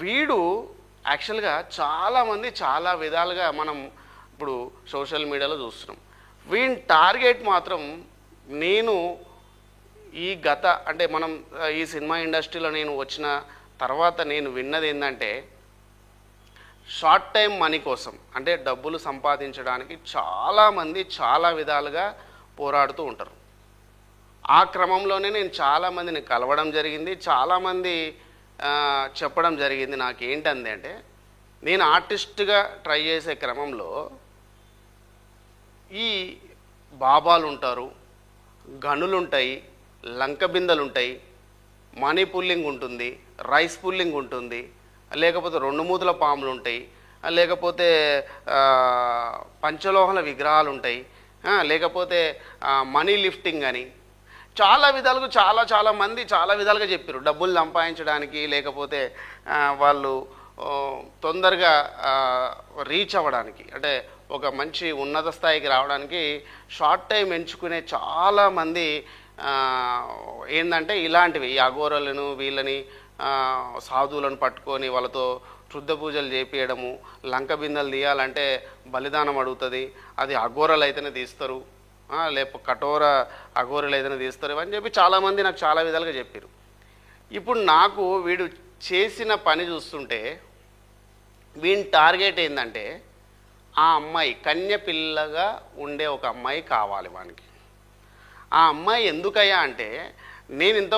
వీడు యాక్చువల్గా చాలామంది చాలా విధాలుగా మనం ఇప్పుడు సోషల్ మీడియాలో చూస్తున్నాం. వీని టార్గెట్ మాత్రం నేను ఈ గత అంటే మనం ఈ సినిమా ఇండస్ట్రీలో నేను వచ్చిన తర్వాత నేను విన్నది ఏంటంటే షార్ట్ టైం మనీ కోసం అంటే డబ్బులు సంపాదించడానికి చాలామంది చాలా విధాలుగా పోరాడుతూ ఉంటారు. ఆ క్రమంలోనే నేను చాలామందిని కలవడం జరిగింది. చాలామంది చెప్పడం జరిగింది నాకు ఏంటంది అంటే నేను ఆర్టిస్ట్గా ట్రై చేసే క్రమంలో ఈ బాబాలు ఉంటారు గనులు ఉంటాయి లంక బిందెలు ఉంటాయి మనీ పుల్లింగ్ ఉంటుంది రైస్ పుల్లింగ్ ఉంటుంది లేకపోతే రెండు మూతుల పాములు ఉంటాయి లేకపోతే పంచలోహల విగ్రహాలు ఉంటాయి లేకపోతే మనీ లిఫ్టింగ్ అని చాలా విధాలుగా చాలా చాలా మంది చాలా విధాలుగా చెప్పారు డబ్బులు సంపాదించడానికి లేకపోతే వాళ్ళు తొందరగా రీచ్ అవ్వడానికి అంటే ఒక మంచి ఉన్నత స్థాయికి రావడానికి షార్ట్ టైం ఎంచుకునే చాలామంది ఏంటంటే ఇలాంటివి. ఈ అఘోరలను వీళ్ళని సాధువులను పట్టుకొని వాళ్ళతో శుద్ధ పూజలు చేపియడము లంక బిందెలు తీయాలంటే బలిదానం అడుగుతుంది. అది అఘోరలు అయితేనే తీస్తారు. లేకపోతే కఠోర అఘోరలు ఏదైనా తీస్తారు అని చెప్పి చాలామంది నాకు చాలా విధాలుగా చెప్పారు. ఇప్పుడు నాకు వీడు చేసిన పని చూస్తుంటే వీని టార్గెట్ ఏంటంటే ఆ అమ్మాయి కన్య పిల్లగా ఉండే ఒక అమ్మాయి కావాలి వానికి. ఆ అమ్మాయి ఎందుకయ్యా అంటే నేను ఇంత